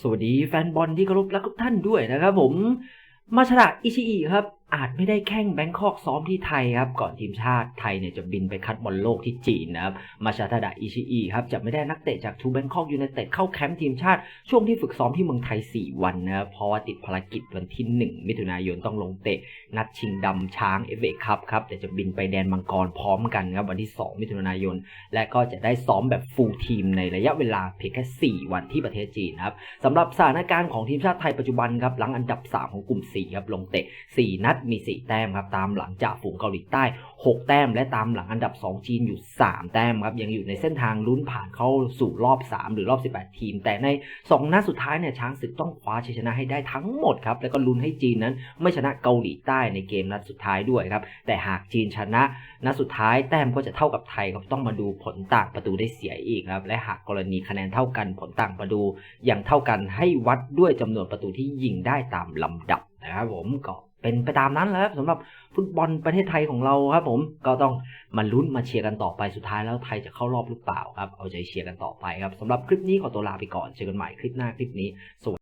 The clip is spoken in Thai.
สวัสดีแฟนบอลที่เคารพรักทุกท่านด้วยนะครับผม มาชระอิชิอิครับ อาจไม่ได้แข่งแบงคอกซ้อมที่ไทยครับก่อนทีมชาติไทยเนี่ยจะบินไปคัดบอลโลกที่จีนนะครับมาชาทดะอิชิอิครับจะไม่ได้นักเตะจากทูแบงคอกยูไนเต็ดเข้าแคมป์ทีมชาติช่วงที่ฝึกซ้อมที่เมืองไทย 4 วันนะครับเพราะว่าติดภารกิจวันที่ 1 มิถุนายนต้องลงเตะ นัดชิงดำช้างเอฟเอคัพครับแต่จะบินไปแดนมังกรพร้อมกันครับวันที่ 2 มิถุนายน และก็จะได้ซ้อมแบบฟูลทีมในระยะเวลาเพียงแค่4วันที่ประเทศจีนครับสำหรับสถานการณ์ของทีมชาติไทยปัจจุบันครับหลังอันดับ 3 ของกลุ่ม4ครับลงเตะ 4 นัดมี 4 แต้มครับ ตามหลังจากฝูงเกาหลีใต้ 6 แต้ม และตามหลังอันดับ 2 จีนอยู่ 3 แต้มครับ ยังอยู่ในเส้นทางลุ้นผ่านเข้าสู่รอบ 3 หรือรอบ 18 ทีม แต่ใน 2 นัดสุดท้ายเนี่ยช้างศึกต้องคว้าชัยชนะให้ได้ทั้งหมดครับ แล้วก็ลุ้นให้จีนนั้น ไม่ชนะเกาหลีใต้ในเกมนัดสุดท้ายด้วยครับ แต่หากจีนชนะนัดสุดท้ายแต้มก็จะเท่ากับไทยครับต้องมาดูผลต่างประตูได้เสียอีกครับ และหากกรณีคะแนนเท่ากันผลต่างประตูอย่างเท่ากันให้วัดด้วยจำนวนประตูที่ยิงได้ตามลำดับนะครับผมก็ เป็นไปตามนั้นแล้วครับสำหรับฟุตบอลประเทศไทยของเราครับ ผมก็ต้องมาลุ้นมาเชียร์กันต่อไปสุดท้ายแล้วไทยจะเข้ารอบหรือเปล่าครับเอาใจเชียร์กันต่อไปครับสำหรับคลิปนี้ขอตัวลาไปก่อนเจอกันใหม่คลิปหน้าคลิปนี้สวัสดี